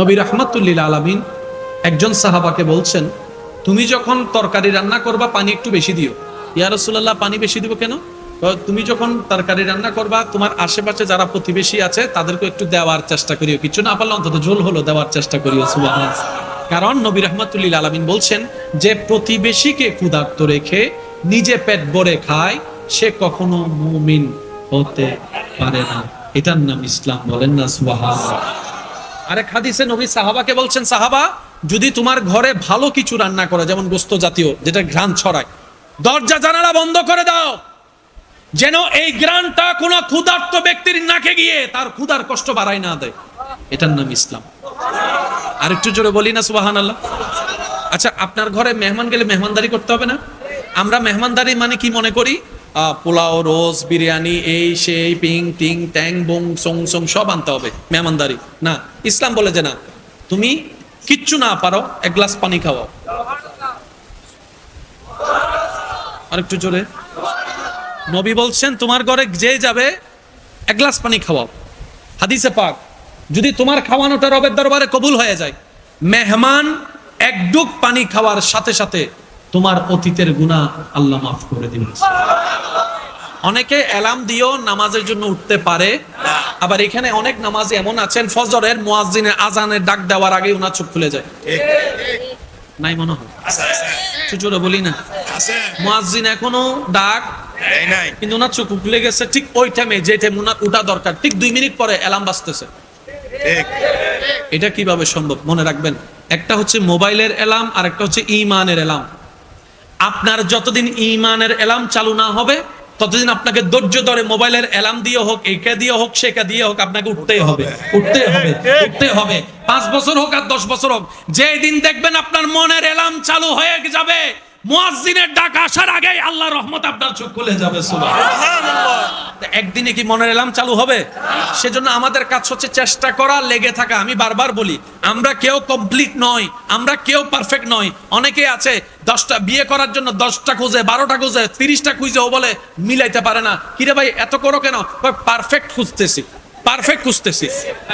নবী রহমতুল্লিল আলমিন একজন সাহাবাকে বলছেন, তুমি যখন তরকারি রান্না করবা, পানি একটু বেশি দিও। ইয়া রসুল্লাহ পানি বেশি দিব কেন? তুমি যখন তরকারি রান্না করবা, তোমার আশেপাশে যারা প্রতিবেশী আছে তাদেরকে একটু দেওয়ার চেষ্টা করিও। কিছু না পারলে অন্তত ঝোল হলো দেওয়ার চেষ্টা করিও। কারণ নবী রহমতুল্লিল আলমিন বলছেন যে, প্রতিবেশীকে ক্ষুধার্ত রেখে নিজে পেট ভরে খায়, সে কখনো মুমিন হতে পারে না। এটার নাম ইসলাম, বলেন না, সুবহানাল্লাহ। আরেক হাদিসে নবী সাহাবাকে বলছেন, সাহাবা, যদি তোমার ঘরে ভালো কিছু রান্না করে, যেমন গোস্ত জাতীয়, যেটা ঘ্রাণ ছড়ায়, দরজা জানালা বন্ধ করে দাও। যেন এই গ্রানটা কোন ক্ষুধার্ত ব্যক্তির নাকে গিয়ে তার ক্ষুধার কষ্ট বাড়াই না দেয়। এটার নাম ইসলাম। আর একটু জোরে বলি না সুবাহান আল্লাহ আচ্ছা আপনার ঘরে মেহমান গেলে মেহমানদারি করতে হবে না? আমরা মেহমানদারি মানে কি মনে করি? পোলাও, রোজ, বিরিয়ানি, এই, সেই, পিং, টিং, ট্যাং, বং, সং সং, সব আনতে হবে। মেহমানদারি। না, ইসলাম বলে যে না, তুমি কিচ্ছু না পারো, এক গ্লাস পানি খাওয়াও। আর একটু জোরে। নবী বলছেন, তোমার ঘরে যে যাবে, এক গ্লাস পানি খাওয়াও। হাদিসে পাক, যদি তোমার খাওয়ানোটা রবের দরবারে কবুল হয়ে যায়, মেহমান এক ডুব পানি খাওয়ার সাথে সাথে তোমার অতীতের গুনাহ আল্লাহ মাফ করে দিবেন। অনেকে অ্যালার্ম দিয়েও নামাজের জন্য উঠতে পারে। আবার এখানে অনেক নামাজি এমন আছেন ফজরের মুয়াজ্জিনের আজানের ডাক দেওয়ার আগে ওনার চোখ খুলে যায়। নাই মনে হয়? জোরে বলি না। মুয়াজ্জিন এখনও ডাক কিন্তু ওনার চোখ খুলে গেছে ঠিক ওই টাইমে যে টাইম ওনার উঠা দরকার ঠিক দুই মিনিট পরে অ্যালার্ম বাজতেছে। এটা কীভাবে সম্ভব? মনে রাখবেন একটা হচ্ছে মোবাইলের অ্যালার্ম আর একটা হচ্ছে ইমানের অ্যালার্ম। আপনার যতদিন ইমানের অ্যালার্ম চালু না হবে ততদিন আপনাকে ধৈর্য ধরে মোবাইলের অ্যালার্ম দিয়ে হোক, একে দিয়ে হোক, সেকা দিয়ে হোক, আপনাকে উঠতেই হবে উঠতে হবে উঠতে হবে। পাঁচ বছর হোক আর দশ বছর হোক যেদিন দেখবেন আপনার মনের অ্যালার্ম চালু হয়ে যাবে। মুয়াজ্জিনের ডাক আসার আগেই আল্লাহ রহমত আপনার চোখ খুলে যাবে একদিনে কি মনের এলাম চালু হবে? সেজন্য আমাদের কাজ হচ্ছে চেষ্টা করা লেগে থাকা। আমি বারবার বলি আমরা কেউ কমপ্লিট নয় আমরা কেউ পারফেক্ট নয়। অনেকে আছে দশটা বিয়ে করার জন্য দশটা খুঁজে বারোটা খুঁজে তিরিশটা খুঁজে ও বলে মিলাইতে পারে না। কিরে ভাই এত করো কেন? পারফেক্ট খুঁজতেছি। পারফেক্ট খুঁজতেছি।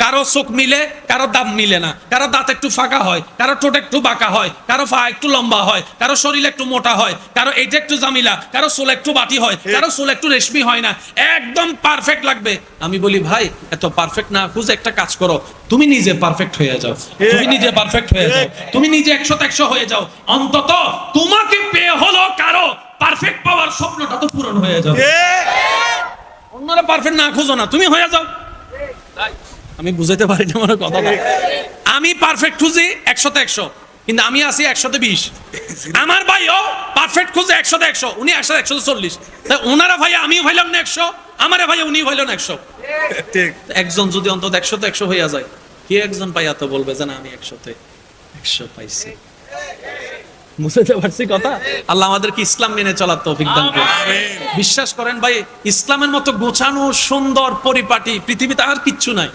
কারও চোখ মিলে কারও দাম মিলে না। কারও দাঁত একটু ফাঁকা হয় কারও ঠোঁট একটু বাঁকা হয় কারও পা একটু লম্বা হয় কারও শরীর একটু মোটা হয় কারও এইটা একটু জামিলা কারও চুল একটু বাটি হয় কারও চুল একটু রেশমি হয় না। একদম পারফেক্ট লাগবে। আমি বলি ভাই এত পারফেক্ট না খুঁজে একটা কাজ করো। তুমি নিজে পারফেক্ট হয়ে যাও। তুমি নিজে পারফেক্ট হয়ে যাও। তুমি নিজে একশো একশো হয়ে যাও। অন্তত তোমাকে পেয়ে হলো কারও পারফেক্ট পাওয়ার স্বপ্নটা তো পূরণ হয়ে যাবে। অন্যরা পারফেক্ট না খুঁজো না। তুমি হয়ে যাও। আমি বুঝাইতে পারি না আমার কথা আমি পারফেক্ট খুঁজি একশোতে একশো কিন্তু আমি আছি একশোতে বিশ। আমার ভাইও পারফেক্ট খুঁজে একশোতে একশো উনি একশো একশোতে চল্লিশ। তাই ওনারা ভাই আমি ভাইলাম না একশো আমারে ভাই উনি ভাইলেন একশো। একজন যদি অন্তত একশোতে একশো হইয়া যায় কে একজন পাইয়া তো বলবে যে না আমি একশোতে একশো পাইছি? বুঝতে পারছি কথা? আল্লাহ আমাদেরকে ইসলাম মেনে চলার তৌফিক দান করুন। বিশ্বাস করেন ভাই ইসলামের মতো গোছানো সুন্দর পরিপাটি পৃথিবীতে আর কিচ্ছু নাই।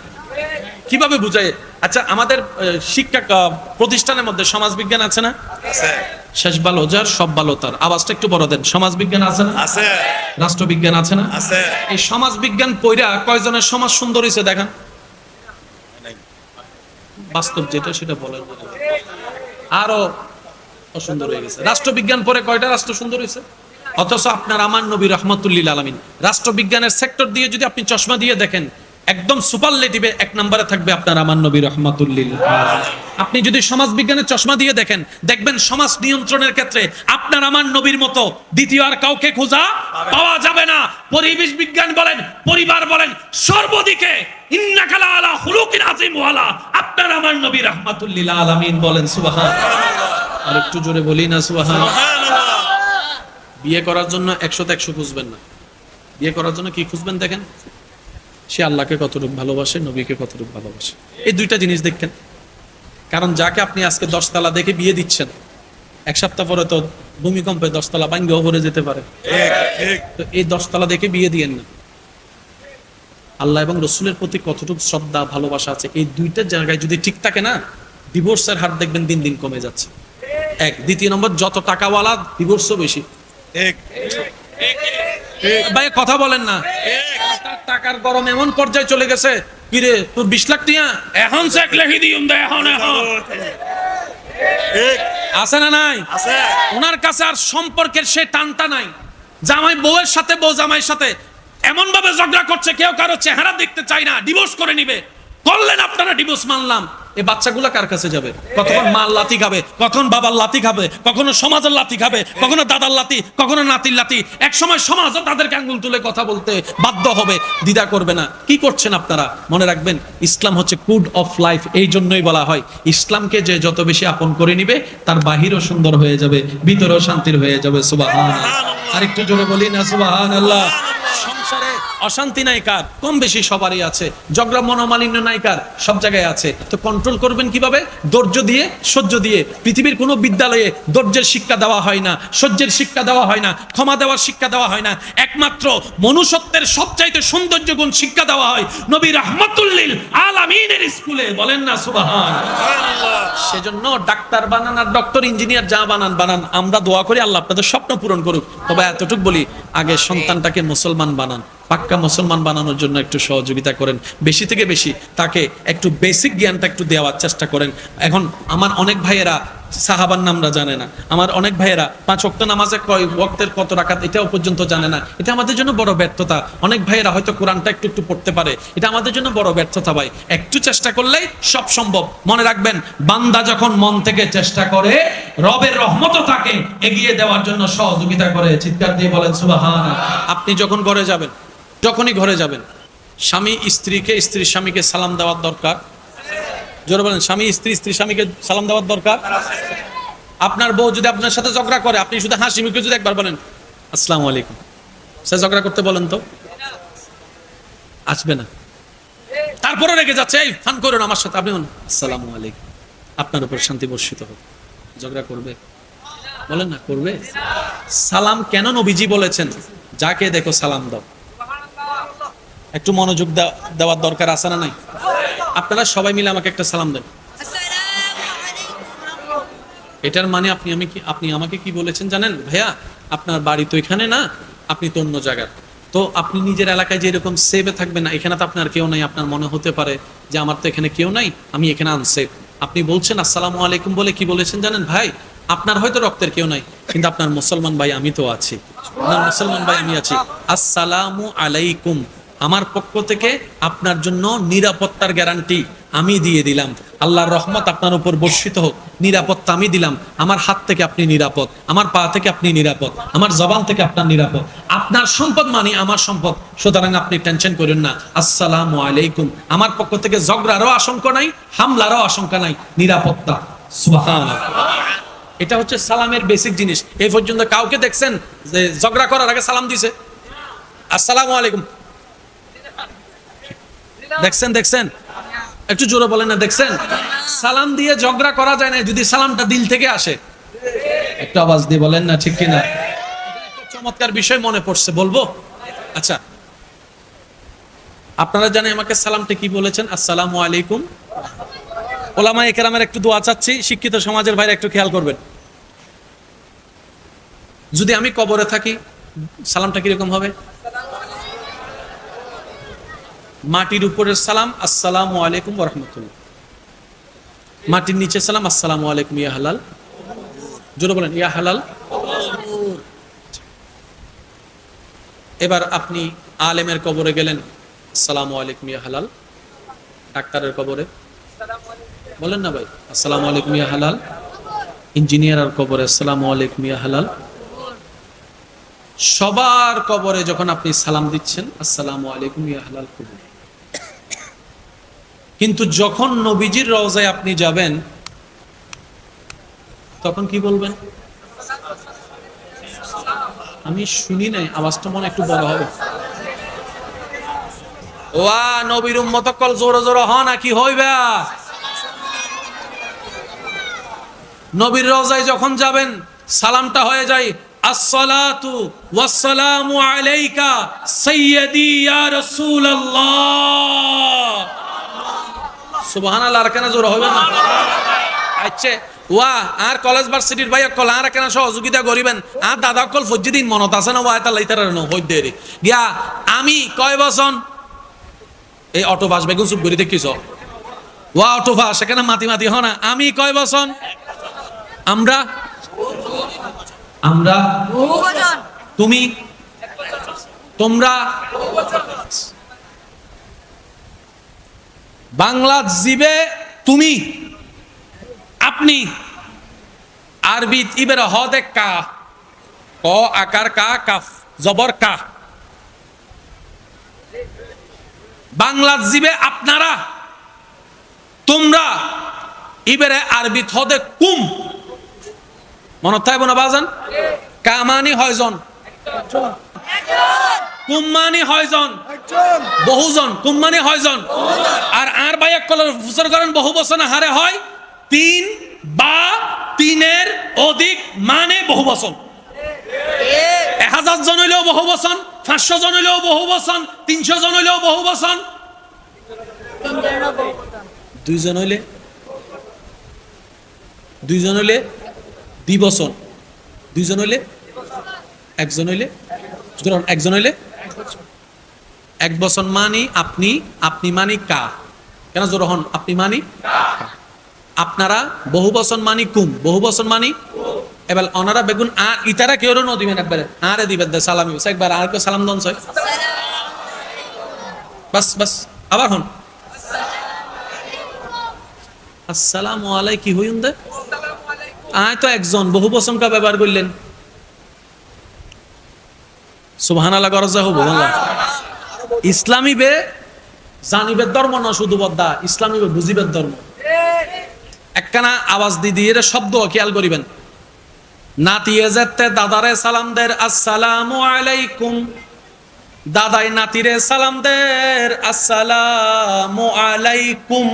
কীভাবে বুঝায় আচ্ছা আমাদের শিক্ষা প্রতিষ্ঠানের মধ্যে সমাজ বিজ্ঞান আছে না? শেষ ভালো যার সব ভালো তার। আওয়াজটা একটু বড় দেন। সমাজ বিজ্ঞান আছে না? আছে। রাষ্ট্রবিজ্ঞান আছে না? আছে। এই সমাজ বিজ্ঞান পইরা কয়জনের সমাজ সুন্দর হয়েছে দেখান। বাস্তব যেটা সেটা বলেন। আরও অসুন্দর হয়ে গেছে। রাষ্ট্রবিজ্ঞান পরে কয়টা রাষ্ট্র সুন্দর হয়েছে? অথচ আপনার আমার নবী রহমতুল্লিল আলমিন। রাষ্ট্রবিজ্ঞানের সেক্টর দিয়ে যদি আপনি চশমা দিয়ে দেখেন, একদম সুপারলেটিভে এক নম্বরে থাকবে আপনার আমার নবী রহমতুল্লিল আপনি যদি সমাজ বিজ্ঞানের চশমা দিয়ে দেখেন, দেখবেন সমাজ নিয়ন্ত্রণের ক্ষেত্রে আপনার আমার নবীর মতো দ্বিতীয় আর কাউকে খোঁজা পাওয়া যাবে না। পরিবেশ বিজ্ঞান বলেন, পরিবার বলেন, সর্বদিকে আপনার আমার নবী রহমাতুল্লিল আলামিন বলেন সুবহান আর একটু জোরে বলি না সুবহান বিয়ে করার জন্য একশোতে একশো খুঁজবেন না। বিয়ে করার জন্য কি খুঁজবেন দেখেন? সে আল্লাহকে কতটুকু ভালোবাসে নবীকে কতটুকু ভালোবাসে। এই দুইটা জিনিস দেখেন। কারণ যাকে আপনি আজকে দশতলা দেখে বিয়ে দিচ্ছেন এক সপ্তাহ পরে তো ভূমিকম্পে দশতলা বাইঙ্গেও ভরে যেতে পারে। তো এই দশতলা দেখে বিয়ে দিয়েন না। আল্লাহ এবং রসুলের প্রতি কতটুকু শ্রদ্ধা ভালোবাসা আছে এই দুইটা জায়গায় যদি ঠিক থাকে না ডিভোর্সের হার দেখবেন দিন দিন কমে যাচ্ছে। এক। দ্বিতীয় নম্বর যত টাকাওয়ালা ডিভোর্সও বেশি। ঠিক ভাই কথা বলেন না। টাকার গরম এমন পর্যায়ে চলে গেছে। কিরে তোর বিশ লাখ টিয়া? এখন চেক লেখি এখন এখন। আছে না নাই? ওনার কাছে আর সম্পর্কের সে টানটা নাই। জামাই বউয়ের সাথে বউ জামাইয়ের সাথে এমন ভাবে ঝগড়া করছে কেউ কারও চেহারা দেখতে চায় না ডিভোর্স করে নিবে। করলেন আপনারা ডিভোর্স মানলাম। এই বাচ্চাগুলা কার কাছে যাবে? কতক্ষণ মার লাতি খাবে? কখন বাবার লাতি খাবে? কখনো সমাজের লাতি খাবে? কখনো দাদার লাতি কখনো নাতির লাতি এক সময় সমাজও তাদেরকে আঙ্গুল তুলে কথা বলতে বাধ্য হবে। দ্বিধা করবে না। কি করছেন আপনারা? মনে রাখবেন, ইসলাম হচ্ছে কুড অফ লাইফ এই জন্যই বলা হয়, ইসলামকে যে যত বেশি আপন করে নিবে, তার বাহিরও সুন্দর হয়ে যাবে, ভিতরেও শান্তির হয়ে যাবে। সুবাহান আরেকটু জোরে বলি না সুবাহান আল্লাহ অশান্তি নাই কম বেশি সবারই আছে। ঝগড়া মনোমালিন্য নাই কার সব জায়গায় আছে। তো কন্ট্রোল করবেন কীভাবে? ধৈর্য দিয়ে, সহ্য দিয়ে। পৃথিবীর কোনো বিদ্যালয়ে ধৈর্যের শিক্ষা দেওয়া হয় না, সহ্যের শিক্ষা দেওয়া হয় না, ক্ষমা দেওয়ার শিক্ষা দেওয়া হয় না। একমাত্র মনুষ্যত্বের সবচাইতে সৌন্দর্য গুণ শিক্ষা দেওয়া হয় নবী রহমতুল্লিল আলামিনের স্কুলে। বলেন না, সুবাহান। সেজন্য ডাক্তার বানান আর ডক্টর, ইঞ্জিনিয়ার যা বানান বানান। আমরা দোয়া করি, আল্লাহ আপনাদের স্বপ্ন পূরণ করুক। তবে এতটুক বলি, আগে সন্তানটাকে মুসলমান বানান। পাক্কা মুসলমান বানানোর জন্য একটু সহযোগিতা করেন। বেশি থেকে বেশি তাকে একটু বেসিক জ্ঞানটা একটু দেওয়ার চেষ্টা করেন। এখন আমার অনেক ভাইয়েরা সাহাবার নামরা জানে না। আমার অনেক ভাইয়েরা পাঁচ ওয়াক্ত নামাজে কয় ওয়াক্তের কত রাকাত এটাও পর্যন্ত জানে না। এটা আমাদের জন্য বড় ব্যর্থতা। অনেক ভাইয়েরা হয়তো কোরআনটা একটু একটু পড়তে পারে। এটা আমাদের জন্য বড় ব্যর্থতা ভাই। একটু চেষ্টা করলেই সব সম্ভব। মনে রাখবেন, বান্দা যখন মন থেকে চেষ্টা করে, রবের রহমতও তাকে এগিয়ে দেওয়ার জন্য সহযোগিতা করে। চিৎকার দিয়ে বলেন সুবাহান আপনি যখন ঘরে যাবেন যখনই ঘরে যাবেন, স্বামী স্ত্রীকে, স্ত্রী স্বামীকে সালাম দেওয়ার দরকার? জোরে বলেন, স্বামী, স্ত্রী স্ত্রী স্বামীকে সালাম দেওয়ার দরকার? আপনার বউ যদি আপনার সাথে ঝগড়া করে, আপনি শুধু হাসি মুখে যদি একবার বলেন, আসসালামু আলাইকুম। সে ঝগড়া করতে বলেন তো? আসবে না। তারপরে রেগে যাচ্ছে, এই ফান করুন আমার সাথে, আপনি আসসালামু আলাইকুম। আপনার উপর শান্তি বর্ষিত হোক। ঝগড়া করবে? বলেন না, করবে? সালাম কেন নবীজি বলেছেন? যাকে দেখো সালাম দাও। একটু মনোযোগ দেওয়ার দরকার আছে না নাই? আপনারা সবাই মিলে আমাকে একটা সালাম দেন। এটার মানে আপনি আমি কি, আপনি আমাকে কি বলেছেন জানেন? ভাইয়া, আপনার বাড়ি তো এখানে না, আপনি তো অন্য জায়গার। তো আপনি নিজের এলাকায় যে এরকম সেভে থাকবেন না, এখানে তো আপনার কেউ নাই, আপনার মনে হতে পারে যে আমার তো এখানে কেউ নাই, আমি এখানে আনসেফ আপনি বলছেন, আসসালামু আলাইকুম বলে কি বলেছেন জানেন? ভাই, আপনার হয়তো রক্তের কেউ নাই, কিন্তু আপনার মুসলমান ভাই আমি তো আছি। আপনার মুসলমান ভাই আমি আছি। আসসালামু আলাইকুম আমার পক্ষ থেকে আপনার জন্য নিরাপত্তার গ্যারান্টি আমি দিয়ে দিলাম। আল্লাহর রহমত আপনার উপর বর্ষিত হোক। নিরাপত্তা আমি দিলাম। আমার হাত থেকে আপনি নিরাপদ। আমার পা থেকে আপনি নিরাপদ। আমার জবান থেকে আপনার নিরাপদ। আপনার সম্পদ মানে আমার সম্পদ। সুতরাং আপনি টেনশন করেন না। আসসালাম আলাইকুম। আমার পক্ষ থেকে ঝগড়ারও আশঙ্কা নাই, হামলারও আশঙ্কা নাই। নিরাপত্তা। এটা হচ্ছে সালামের বেসিক জিনিস। এই পর্যন্ত কাউকে দেখছেন যে ঝগড়া করার আগে সালাম দিছে? আসসালামু আলাইকুম। দেখছেন দেখছেন? একটু জোরে বলেন না, দেখছেন? সালাম দিয়ে ঝগড়া করা যায় না, যদি সালামটা দিল থেকে আসে। একটু আওয়াজ দিয়ে বলেন না, ঠিক কিনা? চমৎকার বিষয় মনে পড়ছে, বলব? আচ্ছা। আপনারা জানেন আমাকে সালামটা কি বলেছেন? আসসালামু আলাইকুম। ওলামা একরামের একটু দোয়া চাচ্ছি, শিক্ষিত সমাজের ভাইরা একটু খেয়াল করবেন। যদি আমি কবরে থাকি, সালামটা কীরকম হবে? মাটির উপরের সালাম, আসসালামু আলাইকুম রহমতুল্লাহ। মাটির নিচে সালাম, আসসালামু আলাইকুম ইয়া হালাল। জোরে বলেন, ইয়া হালাল। এবার আপনি আলেমের কবরে গেলেন, আসসালামু আলাইকুম ইয়া হালাল। ডাক্তারের কবরে। বলেন না ভাই, আসসালামু আলাইকুম ইয়া হালাল। ইঞ্জিনিয়ার আর কবরে, আসসালামু আলাইকুম ইয়া হালাল। সবার কবরে যখন আপনি সালাম দিচ্ছেন, আসসালামু আলাইকুম ইয়া হালাল কবর। কিন্তু যখন নবীজির রওজায় আপনি যাবেন, তখন কি বলবেন? আমি শুনি নাই, আওয়াজটা মনে একটু বড় হবে। ওয়া, নবীর উম্মত জোরে জোরে হ নাকি নবীর রওজায় যখন যাবেন, সালামটা হয়ে যায়, আসসালাতু ওয়াসসালামু আলাইকা সাইয়্যিদি ইয়া রাসূলুল্লাহ। সুবহানাল্লাহ আর কেন জোর হবে না? আচ্ছা ওয়া আর কলেজ ভার্সিটির ভাই কল আর কেন সহযোগিতা করিবেন আর দাদা কল ফজ্জি দিন মনত আছে না ওয়া এটা লাইতার না হই গিয়া আমি কয় বছর এই অটো বাস বেগুন চুপ করে দেখিস ওয়া অটো বাস সেখানে মাতি মাতি হ না আমি কয় বছর আমরা? আমরা? তুমি? তোমরা? বাংলা জিবে তুমি, আপনি। আরবি ইবের হদে কা, ক আকার কা, কাফ জবর কা। বাংলা জিবে আপনারা, তোমরা ইবেরে আরবি হদে কুম। মনত থাকব না বাজান? কামানি হয়জন কুম্মানি হয়জন। বহুজন কুম্মানি হয়জন। আর আর এক কলর ফুসর করেন বহু বচন হারে হয়। তিন বা তিনের অধিক মানে বহু বচন। এক হাজার জন হইলেও বহু বচন পাঁচশো জন হইলেও বহু বচন তিনশো জন হইলেও বহু বচন। দুইজন হইলে? দুইজন হইলে দ্বিবচন দুইজন হইলে? একজন হইলে? সুতরাং একজন হইলে? এক বচন মানি আপনি আপনি মানি কা? কেন জোর হন? আপনি আপনারা বহু বচন মানি কুম? বহু বচন মানি? এবার অনারা বেগুন আর ইতারা কেউ দিবেন একবারে? আরে দিবেন সালামি একবার আর কেউ সালাম দন ছয় বাস বাস, আবার হন। আসসালামু আলাই কি হইন দে? আয় তো একজন, বহু বচন কা ব্যবহার করলেন। গরজা হব ইসলামী বে ধর্ম না, শুধু বদ্দা। ইসলামী বে ধর্ম। একখানা আওয়াজ দি দিয়ে এর শব্দ খেয়াল করিবেন। দাদারে সালাম দের, আসসালামু আলাইকুম। দাদাই নাতিরে সালাম দের, আসসালামু আলাইকুম।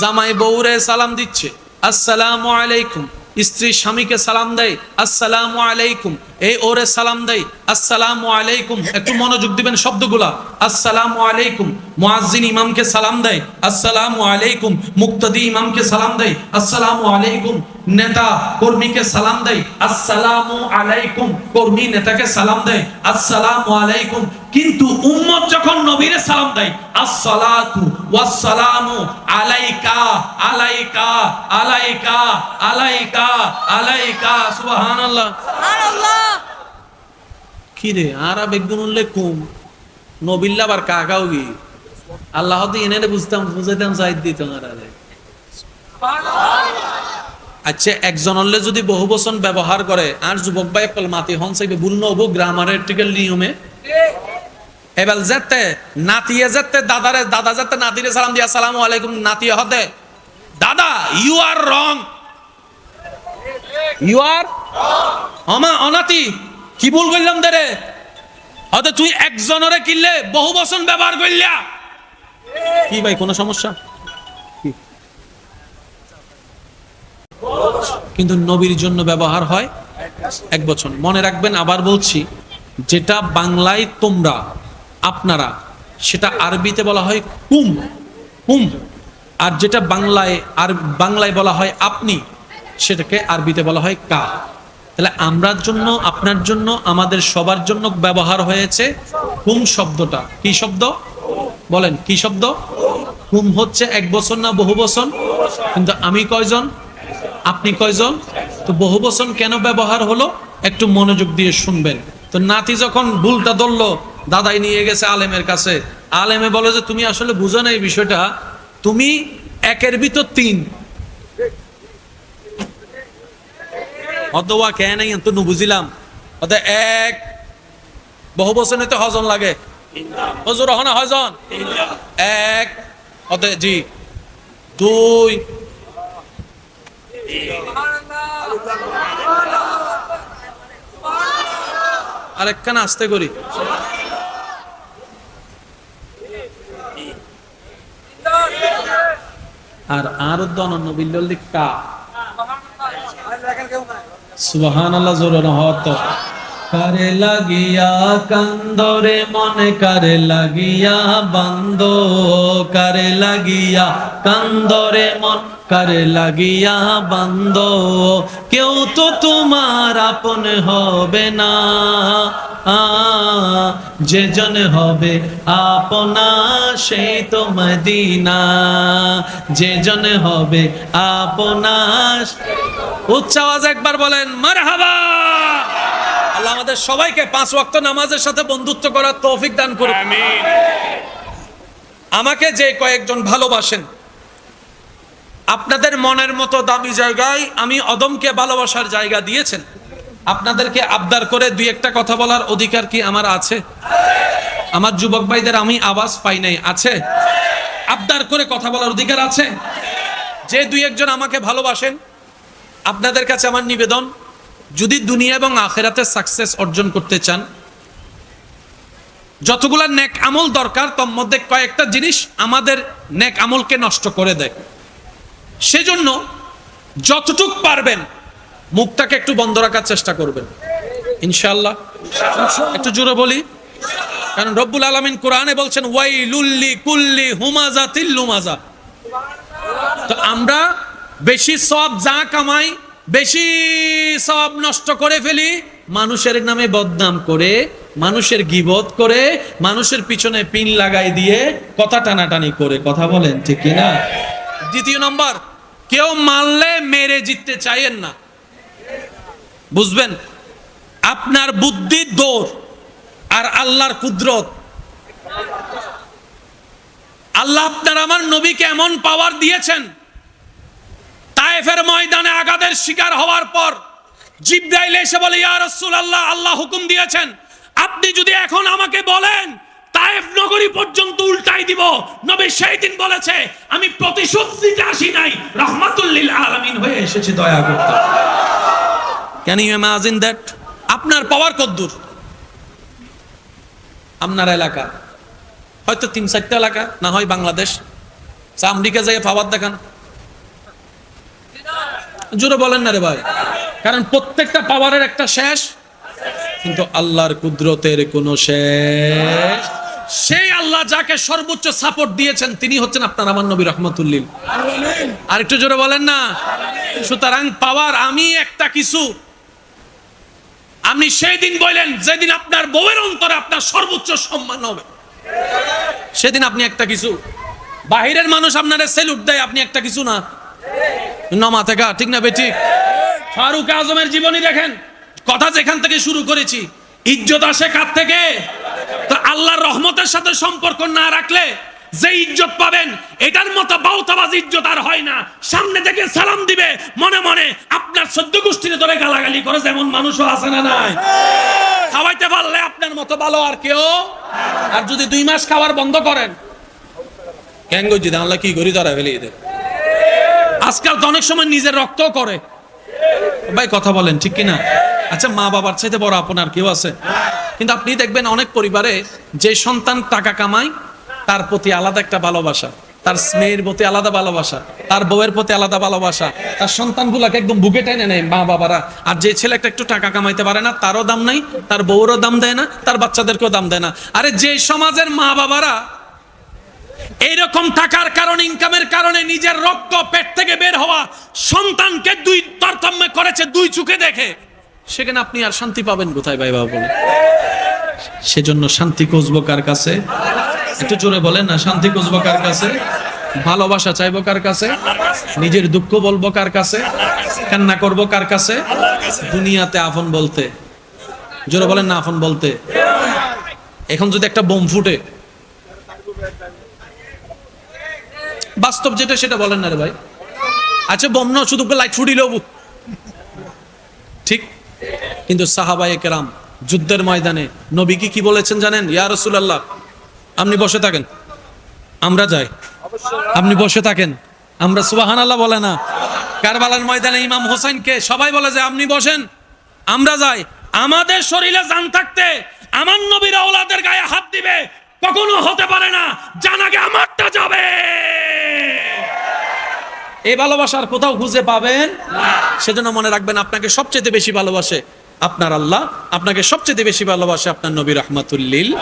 জামাই বউরে সালাম দিচ্ছে, আসসালামু আলাইকুম। স্ত্রী স্বামীকে সালাম দেয়, আসসালামু আলাইকুম। এই ওরে সালাম দেয় আসসালামু আলাইকুম। একটু মনোযোগ দিবেন শব্দগুলা। আসসালামু আলাইকুম। মুয়াজ্জিন ইমামকে সালাম দেয় আসসালামু আলাইকুম। মুক্তাদি ইমামকে সালাম দেয় আসসালামু আলাইকুম। নেতা কর্মীকে সালাম দেয় আসসালামু আলাইকুম। কর্মী নেতাকে সালাম দেয় আসসালামু আলাইকুম। কিন্তু উম্মত যখন নবীরে সালাম দেয়, আসসালাতু ওয়াসসালামু আলাইকা আলাইকা আলাইকা আলাইকা আলাইকা, সুবহানাল্লাহ। সুবহানাল্লাহ। কি রে আর বেগুন উল্লে কুম? নবিল্লা আবার কাকাও গি আল্লাহ তো এনে বুঝতাম বুঝাইতাম সাইড দিত আচ্ছা একজন হলে যদি বহু বচন ব্যবহার করে আর যুবক ভাই কল মাতি হন চাইবে ভুল নব গ্রামারের টিকেল নিয়মে। এবার যেতে নাতিয়ে যেতে দাদারে দাদা যেতে নাতিরে সালাম দিয়া সালামু আলাইকুম নাতিয়ে হতে। দাদা ইউ আর রং ইউ আর অনাতি। কি ভুল করলাম দেরে হয়তো তুই একজনরে কিনলে বহু বচন ব্যবহার করলিয়া কি ভাই কোনো সমস্যা? কিন্তু নবীর জন্য ব্যবহার হয় এক বছর। মনে রাখবেন আবার বলছি যেটা বাংলায় তোমরা আপনারা সেটা আরবিতে বলা হয় কুম। কুম। আর যেটা বাংলায় আর বাংলায় বলা হয় আপনি সেটাকে আরবিতে বলা হয় কা। তাহলে আমরার জন্য, আপনার জন্য, আমাদের সবার জন্য ব্যবহার হয়েছে কুম শব্দটা। কি শব্দ? বলেন, কি শব্দ? কুম হচ্ছে এক বছর না বহু বছর কিন্তু আমি কয়জন? আপনি কয়জন? তো বহু বচন কেন ব্যবহার হলো? একটু মনোযোগ দিয়ে শুনবেন। তো নাতি যখন ভুলটা ধরলো, দাদাই নিয়ে গেছে আলেমের কাছে। আলেমে বলে যে, তুমি আসলে বুঝো না এই বিষয়টা। তুমি একের ভিতর তিন। অদওয়া কে নাই তো নু বুঝিলাম অত এক, বহু বচনে তো হজন লাগে। হজুর হনা হজন এক অতে জি, দুই। আরেকখানা আস্তে করি। আর আর দনন বিল্লি কা সুবহান আল্লাহ জোরে হত কারে লাগিয়া কান্দরে মনে, কারে লাগিয়া বান্দ, কারে লাগিয়া কান্দরে মন, কারে লাগিয়া বান্দ। কেউ তো তোমার আপন হবে না। যে জন হবে আপনা সেই তো মদিনা। যে জন হবে আপনা উচ্চ আওয়াজ একবার বলেন মারহাবা! আল্লাহ আমাদের সবাইকে পাঁচ ওয়াক্ত নামাজের সাথে বন্ধুত্ব করার তৌফিক দান করুন আমিন। আমাকে যে কয়েকজন ভালোবাসেন আপনাদের মনের মতো দামি জায়গায় আমি অদমকে ভালোবাসার জায়গা দিয়েছেন। আপনাদেরকে আবদার করে দুই একটা কথা বলার অধিকার কি আমার আছে? আমার যুবক ভাইদের আমি আওয়াজ পাই নাই, আছে? আবদার করে কথা বলার অধিকার আছে? যে দুই একজন আমাকে ভালোবাসেন, আপনাদের কাছে আমার নিবেদন, যদি দুনিয়া এবং আখেরাতে সাকসেস অর্জন করতে চান, যতগুলা নেক আমল দরকার, তোর মধ্যে কয়েকটা জিনিস আমাদের নেক আমলকে নষ্ট করে দেয়। সেজন্য যতটুক পারবেন মুখটাকে একটু বন্ধ রাখার চেষ্টা করবেন। ইনশাল্লাহ একটু জোরে বলি। কারণ রব্বুল আলমিন কোরআনে বলছেন ওয়াই লুল্লি কুল্লি হুমাজা তিল্লুমাজা তো আমরা বেশি সব যা কামাই, বেশি সব নষ্ট করে ফেলি, মানুষের নামে বদনাম করে, মানুষের গিবত করে, মানুষের পিছনে পিন লাগাই দিয়ে কথা টানাটানি করে। কথা বলেন, ঠিক না দ্বিতীয় নম্বর, কেউ মারলে মেরে জিততে চাইেন না। বুঝবেন? আপনার বুদ্ধির দৌড় আর আল্লাহর কুদরত। আল্লাহ আপনার আমার নবীকে এমন পাওয়ার দিয়েছেন, তায়েফের ময়দানে শিকার হওয়ার পর জিব্রাইল এসে বলে, ইয়া রাসূলুল্লাহ, আল্লাহ হুকুম দিয়েছেন, আপনি যদি এখন আমাকে বলেন, তায়েফ নগরী পর্যন্ত উল্টাই দিব। নবী সেই দিন বলেছে, আমি প্রতিশোধ দিতে আসি নাই। রহমাতুল্লিল আলামিন হয়ে এসেছি, দয়া করতে। ক্যান ইউ ইমাজিন দ্যাট আপনার পাওয়ার কদ্দূর আপনার এলাকা। হয়তো তিন চারটা এলাকা না হয় বাংলাদেশ। আমেরিকা যাই পাওয়ার দেখান। জোরে বলেন না রে ভাই। কারণ প্রত্যেকটা পাওয়ারের একটা শেষ। কিন্তু আল্লাহর কুদরতের কোনো শেষ। সেই আল্লাহ যাকে সর্বোচ্চ সাপোর্ট দিয়েছেন তিনি হচ্ছেন আপনার আমার নবী রহমতুল্লিল। আর একটু জোরে বলেন না। সুতরাং পাওয়ার আমি একটা কিছু। আপনি সেই দিন বললেন, যেদিন আপনার বউয়ের অন্তরে আপনার সর্বোচ্চ সম্মান হবে। সেদিন আপনি একটা কিছু, বাহিরের মানুষ আপনার সেলুট দেয়, আপনি একটা কিছু না। নমা থেকে, ঠিক না, বেঠিক? ফারুক আজমের জীবনী দেখেন, কথা যেখান থেকে শুরু করেছি, ইজ্জত আসে কার থেকে? তো আল্লাহর রহমতের সাথে সম্পর্ক না রাখলে যে ইজ্জত পাবেন, এটার মতো বাউতাবাজ ইজ্জত আর হয় না। সামনে থেকে সালাম দিবে, মনে মনে আপনার সদ্য গোষ্ঠীর ধরে গালাগালি করে যেমন মানুষও আছে না নাই। খাওয়াইতে পারলে আপনার মতো ভালো আর কেউ? আর যদি দুই মাস খাবার বন্ধ করেন? কেন গজি আল্লাহ কি করি ধরা ফেলি এদের? আজকাল তো অনেক সময় নিজের রক্তও করে। ভাই, কথা বলেন, ঠিক কিনা? আচ্ছা মা বাবার চাইতে বড় আপনার কেউ আছে? কিন্তু আপনি দেখবেন অনেক পরিবারে যে সন্তান টাকা কামায় তার প্রতি আলাদা একটা ভালোবাসা, তার স্নেহের প্রতি আলাদা ভালোবাসা, তার বউয়ের প্রতি আলাদা ভালোবাসা, তার সন্তানগুলাকে একদম বুকে টেনে নেয় মা বাবারা। আর যে ছেলেটা একটু টাকা কামাইতে পারে না, তারও দাম নাই, তার বউরও দাম দেয় না, তার বাচ্চাদেরকেও দাম দেয় না। আরে যে সমাজের মা বাবারা এইরকম টাকার কারণে ইনকামের কারণে নিজের রক্ত পেট থেকে বের হওয়া সন্তানকে দুই তারতম্য করেছে, দুই চোখে দেখে, সেখানে আপনি আর শান্তি পাবেন কোথায় ভাই বাবা? বলে সেজন্য শান্তি খুঁজবো কার কাছে? একটু জোরে বলেন না, শান্তি খুঁজবো কার কাছে? ভালোবাসা চাইব কার কাছে? নিজের দুঃখ বলব কার কাছে? কান্না করব কার কাছে? দুনিয়াতে আপন বলতে। জোরে বলেন না, আপন বলতে। এখন যদি একটা বোম ফুটে। বাস্তব যেটা, সেটা বলেন না রে ভাই। আচ্ছা বোম না, শুধু লাইট ফুটিল ঠিক। কিন্তু সাহাবায়ে কেরাম যুদ্ধের ময়দানে নবী কি কি বলেছেন জানেন? ইয়া রাসূলুল্লাহ আপনি বসে থাকেন। আমরা যাই। আপনি বসে থাকেন। আমরা সুবহানাল্লাহ বলে না। কারবালার ময়দানে ইমাম হোসেনকে সবাই বলে যে, আপনি বসেন। আমরা যাই। আমাদের শরীরে জান থাকতে আমার নবীর আওলাদের গায়ে হাত দিবে, কখনো হতে পারে না। জানাগে আমারটা যাবে। এই ভালোবাসার কোথাও খুঁজে পাবেন সেজন্য মনে রাখবেন, আপনাকে সবচেয়ে বেশি ভালোবাসে আপনার আল্লাহ, আপনাকে সবচেয়ে বেশি ভালোবাসে আপনার নবী রহমাতুল্লিল।